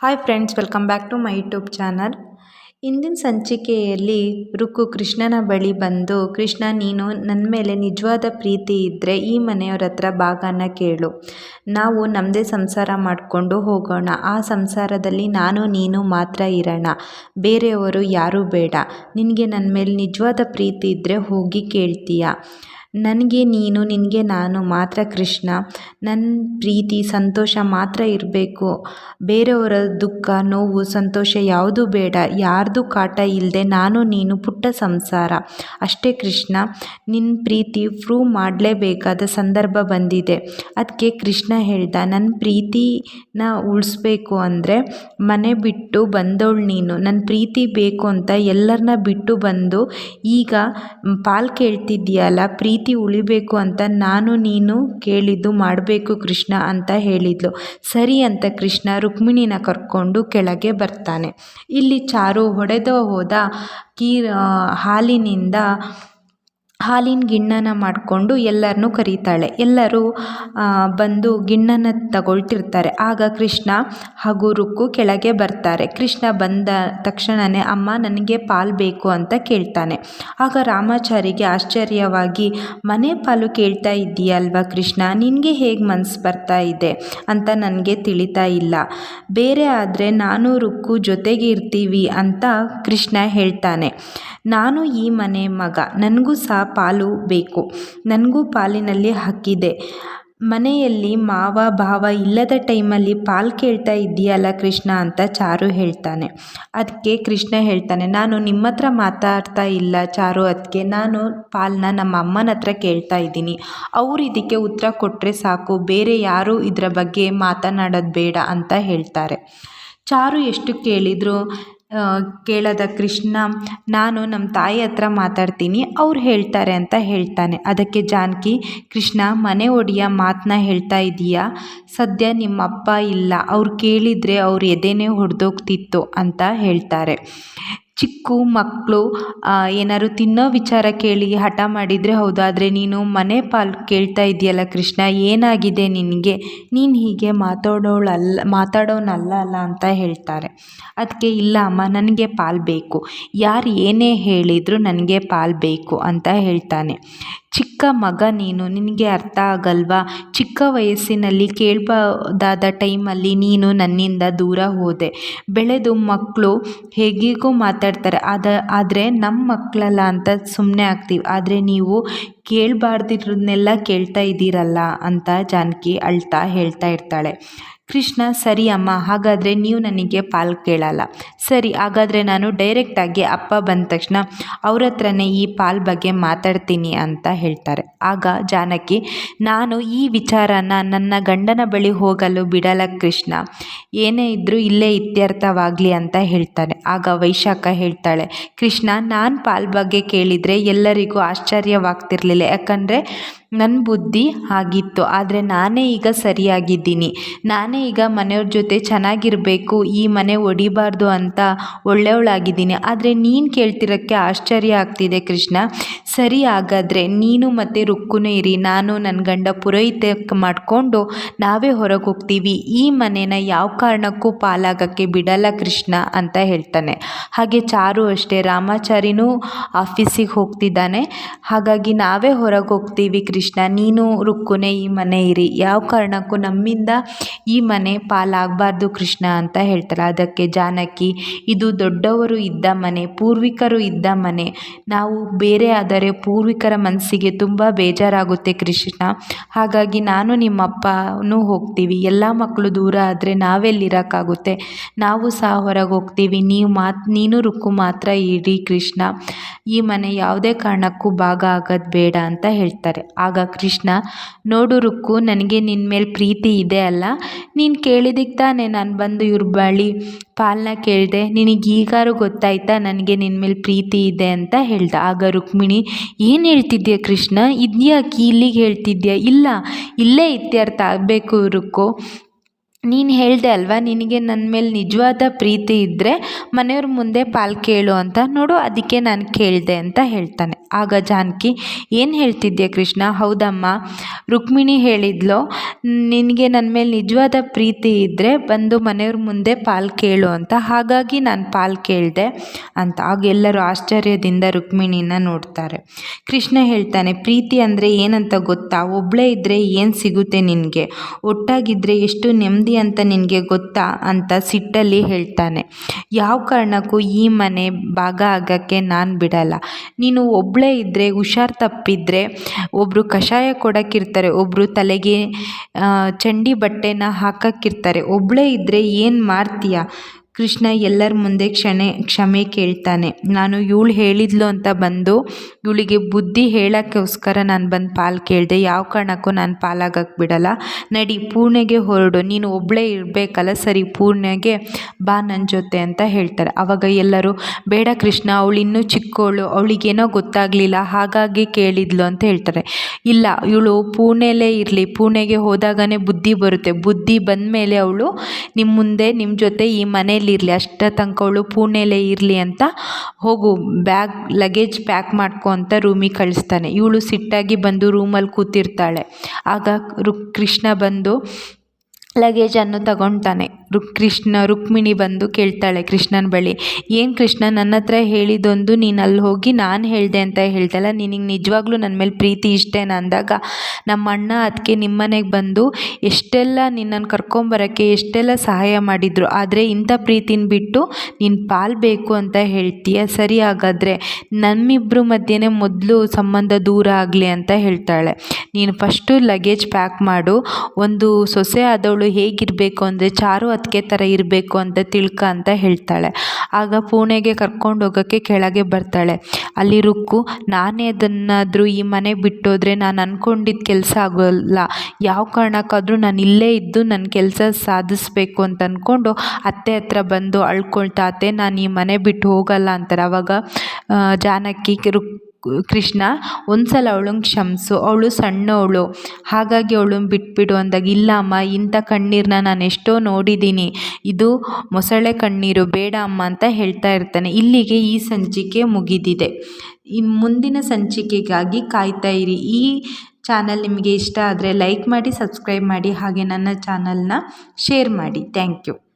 Hi friends welcome back to my YouTube channel ಇಂದಿನ ಸಂಚಿಕೆಯಲ್ಲಿ ರುಕ್ಕು ಕೃಷ್ಣನ ಬಳಿ ಬಂದು, ಕೃಷ್ಣ, ನೀನು ನನ್ನ ಮೇಲೆ ನಿಜವಾದ ಪ್ರೀತಿ ಇದ್ದರೆ ಈ ಮನೆಯವ್ರ ಹತ್ರ ಭಾಗನ ಕೇಳು. ನಾವು ನಮ್ಮದೇ ಸಂಸಾರ ಮಾಡಿಕೊಂಡು ಹೋಗೋಣ. ಆ ಸಂಸಾರದಲ್ಲಿ ನಾನು, ನೀನು ಮಾತ್ರ ಇರೋಣ. ಬೇರೆಯವರು ಯಾರೂ ಬೇಡ. ನಿನಗೆ ನನ್ನ ಮೇಲೆ ನಿಜವಾದ ಪ್ರೀತಿ ಇದ್ದರೆ ಹೋಗಿ ಕೇಳ್ತೀಯ. ನನಗೆ ನೀನು, ನಿನಗೆ ನಾನು, ಮಾತ್ರ ಕೃಷ್ಣ. ನನ್ನ ಪ್ರೀತಿ, ಸಂತೋಷ ಮಾತ್ರ ಇರಬೇಕು. ಬೇರೆಯವರ ದುಃಖ, ನೋವು, ಸಂತೋಷ ಯಾವುದೂ ಬೇಡ. ಯಾರ್ದು ಕಾಟ ಇಲ್ಲದೆ ನಾನು, ನೀನು ಪುಟ್ಟ ಸಂಸಾರ. ಅಷ್ಟೇ ಕೃಷ್ಣ ನಿನ್ನ ಪ್ರೀತಿ ಪ್ರೂವ್ ಮಾಡಲೇಬೇಕಾದ ಸಂದರ್ಭ ಬಂದಿದೆ. ಅದಕ್ಕೆ ಕೃಷ್ಣ ಹೇಳ್ದ ನನ್ನ ಪ್ರೀತಿನ ಉಳಿಸ್ಬೇಕು ಅಂದರೆ ಮನೆ ಬಿಟ್ಟು ಬಂದವಳು ನೀನು. ನನ್ನ ಪ್ರೀತಿ ಬೇಕು ಅಂತ ಎಲ್ಲರನ್ನ ಬಿಟ್ಟು ಬಂದು ಈಗ ಪಾಲ್ ಕೇಳ್ತಿದ್ದೀಯಲ್ಲ, ಪ್ರೀತಿ ಉಳಿಬೇಕು ಅಂತ ನಾನು ನೀನು ಕೇಳಿದ್ದು ಮಾಡಬೇಕು ಕೃಷ್ಣ ಅಂತ ಹೇಳಿದ್ಲು. ಸರಿ ಅಂತ ಕೃಷ್ಣ ರುಕ್ಮಿಣಿನ ಕರ್ಕೊಂಡು ಕೆಳಗೆ ಬರ್ತಾನೆ. ಇಲ್ಲಿ ಚಾರು ಹೊಡೆದು ಹೋದ ಕೀ ಹಾಲಿನಿಂದ ಹಾಲಿನ ಗಿಣ್ಣನ ಮಾಡಿಕೊಂಡು ಎಲ್ಲರನ್ನೂ ಕರೀತಾಳೆ. ಎಲ್ಲರೂ ಬಂದು ಗಿಣ್ಣನ ತಗೊಳ್ತಿರ್ತಾರೆ. ಆಗ ಕೃಷ್ಣ ಹಾಗೂ ರುಕ್ಕು ಕೆಳಗೆ ಬರ್ತಾರೆ. ಕೃಷ್ಣ ಬಂದ ತಕ್ಷಣವೇ ಅಮ್ಮ, ನನಗೆ ಪಾಲು ಬೇಕು ಅಂತ ಕೇಳ್ತಾನೆ. ಆಗ ರಾಮಾಚಾರಿಗೆ ಆಶ್ಚರ್ಯವಾಗಿ, ಮನೆ ಪಾಲು ಕೇಳ್ತಾ ಇದ್ದೀಯಲ್ವಾ ಕೃಷ್ಣ? ನಿನಗೆ ಹೇಗೆ ಮನಸ್ಸು ಬರ್ತಾ ಇದೆ? ಅಂತ ನನಗೆ ತಿಳಿತಾ ಇಲ್ಲ. ಬೇರೆ ಆದರೆ ನಾನು ರುಕ್ಕು ಜೊತೆಗೆ ಇರ್ತೀವಿ ಅಂತ ಕೃಷ್ಣ ಹೇಳ್ತಾನೆ. ನಾನು ಈ ಮನೆ ಮಗ. ನನಗೂ ಸಹ ಪಾಲು ಬೇಕು. ನನಗೂ ಪಾಲಿನಲ್ಲಿ ಹಕ್ಕಿದೆ. ಮನೆಯಲ್ಲಿ ಮಾವ, ಭಾವ ಇಲ್ಲದ ಟೈಮಲ್ಲಿ ಪಾಲು ಕೇಳ್ತಾ ಇದ್ದೀಯಲ್ಲ ಕೃಷ್ಣ ಅಂತ ಚಾರು ಹೇಳ್ತಾನೆ. ಅದಕ್ಕೆ ಕೃಷ್ಣ ಹೇಳ್ತಾನೆ, ನಾನು ನಿಮ್ಮ ಹತ್ರ ಮಾತಾಡ್ತಾ ಇಲ್ಲ ಚಾರು ಅದಕ್ಕೆ ನಾನು ಪಾಲನ್ನ ನಮ್ಮ ಅಮ್ಮನ ಹತ್ರ ಕೇಳ್ತಾ ಇದ್ದೀನಿ. ಅವ್ರು ಇದಕ್ಕೆ ಉತ್ತರ ಕೊಟ್ಟರೆ ಸಾಕು, ಬೇರೆ ಯಾರೂ ಇದರ ಬಗ್ಗೆ ಮಾತನಾಡೋದು ಬೇಡ ಅಂತ ಹೇಳ್ತಾರೆ. ಚಾರು ಎಷ್ಟು ಕೇಳಿದರೂ ಕೇಳದ ಕೃಷ್ಣ, ನಾನು ನಮ್ಮ ತಾಯಿ ಹತ್ರ ಮಾತಾಡ್ತೀನಿ, ಅವ್ರು ಹೇಳ್ತಾರೆ ಅಂತ ಹೇಳ್ತಾನೆ. ಅದಕ್ಕೆ ಜಾನಕಿ, ಕೃಷ್ಣ, ಮನೆ ಒಡೆಯ ಮಾತನ್ನ ಹೇಳ್ತಾ ಇದೀಯಾ? ಸದ್ಯ ನಿಮ್ಮ ಅಪ್ಪ ಇಲ್ಲ. ಅವ್ರು ಕೇಳಿದರೆ ಅವ್ರು ಎದೆನೇ ಹೊಡೆದೋಗ್ತಿತ್ತು ಅಂತ ಹೇಳ್ತಾರೆ. ಚಿಕ್ಕ ಮಕ್ಕಳು ಏನಾದ್ರು ತಿನ್ನೋ ವಿಚಾರ ಕೇಳಿ ಹಠ ಮಾಡಿದರೆ ಹೌದು ಆದರೆ ನೀನು ಮನೆ ಪಾಲು ಕೇಳ್ತಾ ಇದೆಯಲ್ಲ ಕೃಷ್ಣ, ಏನಾಗಿದೆ ನಿನಗೆ? ನೀನು ಹೀಗೆ ಮಾತಾಡೋಳಲ್ಲ, ಮಾತಾಡೋನಲ್ಲ ಅಲ್ಲ ಅಂತ ಹೇಳ್ತಾರೆ. ಅದಕ್ಕೆ ಇಲ್ಲ ಅಮ್ಮ, ನನಗೆ ಪಾಲು ಬೇಕು. ಯಾರು ಏನೇ ಹೇಳಿದರೂ ನನಗೆ ಪಾಲು ಬೇಕು ಅಂತ ಹೇಳ್ತಾನೆ. ಚಿಕ್ಕ ಮಗ ನೀನು, ನಿನಗೆ ಅರ್ಥ ಆಗಲ್ವಾ? ಚಿಕ್ಕ ವಯಸ್ಸಿನಲ್ಲಿ ಕೇಳಬಹುದಾದ ಟೈಮಲ್ಲಿ ನೀನು ನನ್ನಿಂದ ದೂರ ಹೋದೆ. ಬೆಳೆದು ಮಕ್ಕಳು ಹೇಗೇಗೋ ಮಾತಾಡ್ತಾರೆ. ಅದ ಆದರೆ ನಮ್ಮ ಮಕ್ಕಳಲ್ಲ ಅಂತ ಸುಮ್ಮನೆ ಆಗ್ತೀವಿ. ಆದರೆ ನೀವು ಕೇಳಬಾರ್ದಿರೋದನ್ನೆಲ್ಲ ಕೇಳ್ತಾ ಇದ್ದೀರಲ್ಲ ಅಂತ ಜಾನಕಿ ಅಳ್ತಾ ಹೇಳ್ತಾ ಇರ್ತಾಳೆ. ಕೃಷ್ಣ, ಸರಿ ಅಮ್ಮ, ಹಾಗಾದರೆ ನೀವು ನನಗೆ ಪಾಲ್ ಕೇಳಲ್ಲ. ಸರಿ, ಹಾಗಾದರೆ ನಾನು ಡೈರೆಕ್ಟಾಗಿ ಅಪ್ಪ ಬಂದ ತಕ್ಷಣ ಅವ್ರ ಹತ್ರನೇ ಈ ಪಾಲ್ ಬಗ್ಗೆ ಮಾತಾಡ್ತೀನಿ ಅಂತ ಹೇಳ್ತಾರೆ. ಆಗ ಜಾನಕಿ, ನಾನು ಈ ವಿಚಾರನ ನನ್ನ ಗಂಡನ ಬಳಿ ಹೋಗಲು ಬಿಡಲ್ಲ ಕೃಷ್ಣ. ಏನೇ ಇದ್ದರೂ ಇಲ್ಲೇ ಇತ್ಯರ್ಥವಾಗಲಿ ಅಂತ ಹೇಳ್ತಾನೆ. ಆಗ ವೈಶಾಖ ಹೇಳ್ತಾಳೆ, ಕೃಷ್ಣ, ನಾನು ಪಾಲ್ ಬಗ್ಗೆ ಕೇಳಿದರೆ ಎಲ್ಲರಿಗೂ ಆಶ್ಚರ್ಯವಾಗ್ತಿರ್ಲಿಲ್ಲ. ಯಾಕಂದರೆ ನನ್ನ ಬುದ್ಧಿ ಆಗಿತ್ತು, ಆದರೆ ನಾನೇ ಈಗ ಸರಿಯಾಗಿದ್ದೀನಿ. ನಾನೇ ಈಗ ಮನೆಯವ್ರ ಜೊತೆ ಚೆನ್ನಾಗಿರಬೇಕು, ಈ ಮನೆ ಒಡಿಬಾರ್ದು ಅಂತ ಒಳ್ಳೆಯವಳಾಗಿದ್ದೀನಿ ಆದರೆ ನೀನು ಕೇಳ್ತಿರೋಕ್ಕೆ ಆಶ್ಚರ್ಯ ಆಗ್ತಿದೆ ಕೃಷ್ಣ. ಸರಿ ಹಾಗಾದರೆ ನೀನು ಮತ್ತು ರುಕ್ಕುನೇ ಇರಿ. ನಾನು ನನ್ನ ಗಂಡ ಪುರೋಹಿತ ಮಾಡಿಕೊಂಡು ನಾವೇ ಹೊರಗೆ ಹೋಗ್ತೀವಿ ಈ ಮನೇನ ಯಾವ ಕಾರಣಕ್ಕೂ ಪಾಲಾಗೋಕ್ಕೆ ಬಿಡಲ್ಲ ಕೃಷ್ಣ ಅಂತ ಹೇಳ್ತಾನೆ. ಹಾಗೆ ಚಾರು ಅಷ್ಟೇ, ರಾಮಾಚಾರಿನೂ ಆಫೀಸಿಗೆ ಹೋಗ್ತಿದ್ದಾನೆ. ಹಾಗಾಗಿ ನಾವೇ ಹೊರಗೆ ಹೋಗ್ತೀವಿ ಕೃಷ್ಣ. ನೀನು ರುಕ್ಕುನೆ ಈ ಮನೆ ಇರಿ. ಯಾವ ಕಾರಣಕ್ಕೂ ನಮ್ಮಿಂದ ಈ ಮನೆ ಪಾಲಾಗಬಾರ್ದು ಕೃಷ್ಣ ಅಂತ ಹೇಳ್ತಾರೆ ಅದಕ್ಕೆ ಜಾನಕಿ, ಇದು ದೊಡ್ಡವರು ಇದ್ದ ಮನೆ, ಪೂರ್ವಿಕರು ಇದ್ದ ಮನೆ. ನಾವು ಬೇರೆ ಆದರೆ ಪೂರ್ವಿಕರ ಮನಸ್ಸಿಗೆ ತುಂಬ ಬೇಜಾರಾಗುತ್ತೆ ಕೃಷ್ಣ. ಹಾಗಾಗಿ ನಾನು ನಿಮ್ಮಪ್ಪನೂ ಹೋಗ್ತೀವಿ. ಎಲ್ಲ ಮಕ್ಕಳು ದೂರ ಆದರೆ ನಾವೆಲ್ಲಿರೋಕ್ಕಾಗುತ್ತೆ ನಾವು ಸಹ ಹೊರಗೆ ಹೋಗ್ತೀವಿ. ನೀವು ಮಾತು, ನೀನು ರುಕ್ಕು ಮಾತ್ರ ಇಡಿ ಕೃಷ್ಣ. ಈ ಮನೆ ಯಾವುದೇ ಕಾರಣಕ್ಕೂ ಭಾಗ ಆಗೋದು ಬೇಡ ಅಂತ ಹೇಳ್ತಾರೆ. ಆಗ ಕೃಷ್ಣ, ನೋಡು ರುಕ್ಕು, ನನಗೆ ನಿನ್ನ ಮೇಲೆ ಪ್ರೀತಿ ಇದೆ ಅಲ್ಲ? ನೀನು ಕೇಳಿದಕ್ಕೆ ತಾನೇ ನಾನು ಬಂದು ಇವ್ರ ಬಳಿ ಪಾಲನ್ನ ಕೇಳಿದೆ. ನಿನಗೆ ಈಗಾರು ಗೊತ್ತಾಯ್ತಾ ನನಗೆ ನಿನ್ನ ಮೇಲೆ ಪ್ರೀತಿ ಇದೆ ಅಂತ ಹೇಳ್ದ. ಆಗ ರುಕ್ಮಿಣಿ, ಏನು ಹೇಳ್ತಿದ್ಯಾ ಕೃಷ್ಣ? ಇದ್ಯಾಕೆ ಇಲ್ಲಿಗೆ ಹೇಳ್ತಿದ್ಯಾ? ಇಲ್ಲ, ಇಲ್ಲೇ ಇತ್ಯರ್ಥ ಆಗಬೇಕು ರುಕ್ಕು. ನೀನು ಹೇಳಿದೆ ಅಲ್ವಾ, ನಿನಗೆ ನನ್ನ ಮೇಲೆ ನಿಜವಾದ ಪ್ರೀತಿ ಇದ್ದರೆ ಮನೆಯವ್ರ ಮುಂದೆ ಪಾಲ್ ಕೇಳು ಅಂತ, ನೋಡು ಅದಕ್ಕೆ ನಾನು ಕೇಳಿದೆ ಅಂತ ಹೇಳ್ತಾನೆ. ಆಗ ಜಾನಕಿ, ಏನು ಹೇಳ್ತಿದ್ಯಾ ಕೃಷ್ಣ? ಹೌದಮ್ಮ, ರುಕ್ಮಿಣಿ ಹೇಳಿದ್ಲು, ನಿನಗೆ ನನ್ನ ಮೇಲೆ ನಿಜವಾದ ಪ್ರೀತಿ ಇದ್ದರೆ ಬಂದು ಮನೆಯವ್ರ ಮುಂದೆ ಪಾಲ್ ಕೇಳು ಅಂತ, ಹಾಗಾಗಿ ನಾನು ಪಾಲ್ ಕೇಳಿದೆ ಅಂತ. ಆಗ ಎಲ್ಲರೂ ಆಶ್ಚರ್ಯದಿಂದ ರುಕ್ಮಿಣಿನ ನೋಡ್ತಾರೆ. ಕೃಷ್ಣ ಹೇಳ್ತಾನೆ, ಪ್ರೀತಿ ಅಂದರೆ ಏನಂತ ಗೊತ್ತಾ? ಒಬ್ಬಳೇ ಇದ್ದರೆ ಏನು ಸಿಗುತ್ತೆ ನಿನಗೆ? ಒಟ್ಟಾಗಿದ್ದರೆ ಎಷ್ಟು ನೆಮ್ಮದಿ ಅಂತ ನಿನಗೆ ಗೊತ್ತಾ ಅಂತ ಸಿಟ್ಟಲ್ಲಿ ಹೇಳ್ತಾನೆ. ಯಾವ ಕಾರಣಕ್ಕೂ ಈ ಮನೆ ಭಾಗ ಆಗೋಕ್ಕೆ ನಾನು ಬಿಡಲ್ಲ. ನೀನು ಒಬ್ಬಳೇ ಇದ್ದರೆ ಹುಷಾರು ತಪ್ಪಿದ್ರೆ ಒಬ್ಬರು ಕಷಾಯ ಕೊಡೋಕ್ಕಿರ್ತಾರೆ ಒಬ್ಬರು ತಲೆಗೆ ಚಂಡಿ ಬಟ್ಟೆನ ಹಾಕೋಕ್ಕಿರ್ತಾರೆ. ಒಬ್ಬಳೇ ಇದ್ದರೆ ಏನು ಮಾಡ್ತೀಯ? ಕೃಷ್ಣ ಎಲ್ಲರ ಮುಂದೆ ಕ್ಷಣೆ, ಕ್ಷಮೆ ಕೇಳ್ತಾನೆ. ನಾನು ಇವಳು ಹೇಳಿದ್ಲು ಅಂತ ಬಂದು ಇವಳಿಗೆ ಬುದ್ಧಿ ಹೇಳೋಕ್ಕೋಸ್ಕರ ನಾನು ಬಂದು ಪಾಲು ಕೇಳಿದೆ. ಯಾವ ಕಾರಣಕ್ಕೂ ನಾನು ಪಾಲಾಗಕ್ಕೆ ಬಿಡಲ್ಲ. ನಡಿ, ಪೂರ್ಣೆಗೆ ಹೊರಡು. ನೀನು ಒಬ್ಬಳೇ ಇರಬೇಕಲ್ಲ? ಸರಿ, ಪೂರ್ಣೆಗೆ ಬಾ ನನ್ನ ಜೊತೆ ಅಂತ ಹೇಳ್ತಾರೆ. ಆವಾಗ ಎಲ್ಲರೂ, ಬೇಡ ಕೃಷ್ಣ, ಅವಳು ಇನ್ನೂ ಚಿಕ್ಕವಳು ಅವಳಿಗೇನೋ ಗೊತ್ತಾಗಲಿಲ್ಲ, ಹಾಗಾಗಿ ಕೇಳಿದ್ಲು ಅಂತ ಹೇಳ್ತಾರೆ. ಇಲ್ಲ, ಇವಳು ಪೂಣೆಲೇ ಇರಲಿ. ಪೂಣೆಗೆ ಹೋದಾಗನೇ ಬುದ್ಧಿ ಬರುತ್ತೆ. ಬುದ್ಧಿ ಬಂದ ಮೇಲೆ ಅವಳು ನಿಮ್ಮ ಮುಂದೆ ನಿಮ್ಮ ಜೊತೆ ಈ ಮನೇಲಿ ಇರಲಿ ಅಷ್ಟೇ ತನಕ ಅವಳು ಪುಣೆಲೇ ಇರಲಿ ಅಂತ ಹೋಗು, ಬ್ಯಾಗ್, ಲಗೇಜ್ ಪ್ಯಾಕ್ ಮಾಡ್ಕೊ ಅಂತ ರೂಮಿಗೆ ಕಳಿಸ್ತಾನೆ. ಇವಳು ಸಿಟ್ಟಾಗಿ ಬಂದು ರೂಮಲ್ಲಿ ಕೂತಿರ್ತಾಳೆ. ಆಗ ರು, ಕೃಷ್ಣ ಬಂದು ಲಗೇಜನ್ನು ತಗೊತಾನೆ ರುಕ್, ಕೃಷ್ಣ, ರುಕ್ಮಿಣಿ ಬಂದು ಕೇಳ್ತಾಳೆ ಕೃಷ್ಣನ ಬಳಿ, ಏನು ಕೃಷ್ಣ, ನನ್ನ ಹತ್ರ ಹೇಳಿದೊಂದು ನೀನು ಅಲ್ಲಿ ಹೋಗಿ ನಾನು ಹೇಳಿದೆ ಅಂತ ಹೇಳ್ತಲ್ಲ ನಿನಗೆ ನಿಜವಾಗ್ಲೂ ನನ್ನ ಮೇಲೆ ಪ್ರೀತಿ ಇಷ್ಟೇನ? ಅಂದಾಗ ನಮ್ಮ ಅಣ್ಣ ಅದಕ್ಕೆ ನಿಮ್ಮನೆಗೆ ಬಂದು ಎಷ್ಟೆಲ್ಲ ನಿನ್ನನ್ನು ಕರ್ಕೊಂಬರೋಕ್ಕೆ ಎಷ್ಟೆಲ್ಲ ಸಹಾಯ ಮಾಡಿದರು, ಆದರೆ ಇಂಥ ಪ್ರೀತಿನ ಬಿಟ್ಟು ನೀನು ಪಾಲ್ಬೇಕು ಅಂತ ಹೇಳ್ತೀಯ? ಸರಿ ಹಾಗಾದರೆ ನಮ್ಮಿಬ್ಬರ ಮಧ್ಯೆ ಮೊದಲು ಸಂಬಂಧ ದೂರ ಆಗಲಿ ಅಂತ ಹೇಳ್ತಾಳೆ. ನೀನು ಫಸ್ಟು ಲಗೇಜ್ ಪ್ಯಾಕ್ ಮಾಡು. ಒಂದು ಸೊಸೆ ಆದವಳು ಹೇಗಿರಬೇಕು ಅಂದರೆ ಚಾರು ಅದಕ್ಕೆ ಥರ ಇರಬೇಕು ಅಂತ ತಿಳ್ಕ ಅಂತ ಹೇಳ್ತಾಳೆ. ಆಗ ಪುಣೆಗೆ ಕರ್ಕೊಂಡು ಹೋಗೋಕ್ಕೆ ಕೆಳಗೆ ಬರ್ತಾಳೆ. ಅಲ್ಲಿ ರುಕ್ಕು, ನಾನೇ ಅದನ್ನಾದರೂ ಈ ಮನೆ ಬಿಟ್ಟೋದ್ರೆ ನಾನು ಅಂದ್ಕೊಂಡಿದ್ದ ಕೆಲಸ ಆಗೋಲ್ಲ. ಯಾವ ಕಾರಣಕ್ಕಾದರೂ ನಾನು ಇಲ್ಲೇ ಇದ್ದು ನನ್ನ ಕೆಲಸ ಸಾಧಿಸ್ಬೇಕು ಅಂತ ಅಂದ್ಕೊಂಡು ಅತ್ತೆ ಹತ್ರ ಬಂದು ಅಳ್ಕೊಳ್ತಾ ನಾನು ಈ ಮನೆ ಬಿಟ್ಟು ಹೋಗಲ್ಲ ಅಂತಾರೆ. ಆವಾಗ ಜಾನಕಿ ರುಕ್ ಕೃಷ್ಣ ಒಂದು ಸಲ ಕ್ಷಮಿಸು. ಅವಳು ಸಣ್ಣವಳು. ಹಾಗಾಗಿ ಅವಳು ಬಿಟ್ಬಿಡು ಅಂದಾಗ, ಇಲ್ಲ ಅಮ್ಮ, ಇಂಥ ಕಣ್ಣೀರನ್ನ ನಾನು ಎಷ್ಟೋ ನೋಡಿದ್ದೀನಿ. ಇದು ಮೊಸಳೆ ಕಣ್ಣೀರು, ಬೇಡ ಅಮ್ಮ ಅಂತ ಹೇಳ್ತಾ ಇರ್ತಾನೆ. ಇಲ್ಲಿಗೆ ಈ ಸಂಚಿಕೆ ಮುಗಿದಿದೆ. ಇನ್ನು ಮುಂದಿನ ಸಂಚಿಕೆಗಾಗಿ ಕಾಯ್ತಾ ಇರಿ. ಈ ಚಾನಲ್ ನಿಮಗೆ ಇಷ್ಟ ಆದರೆ ಲೈಕ್ ಮಾಡಿ, ಸಬ್ಸ್ಕ್ರೈಬ್ ಮಾಡಿ, ಹಾಗೆ ನನ್ನ ಚಾನಲ್ನ ಶೇರ್ ಮಾಡಿ. Thank you.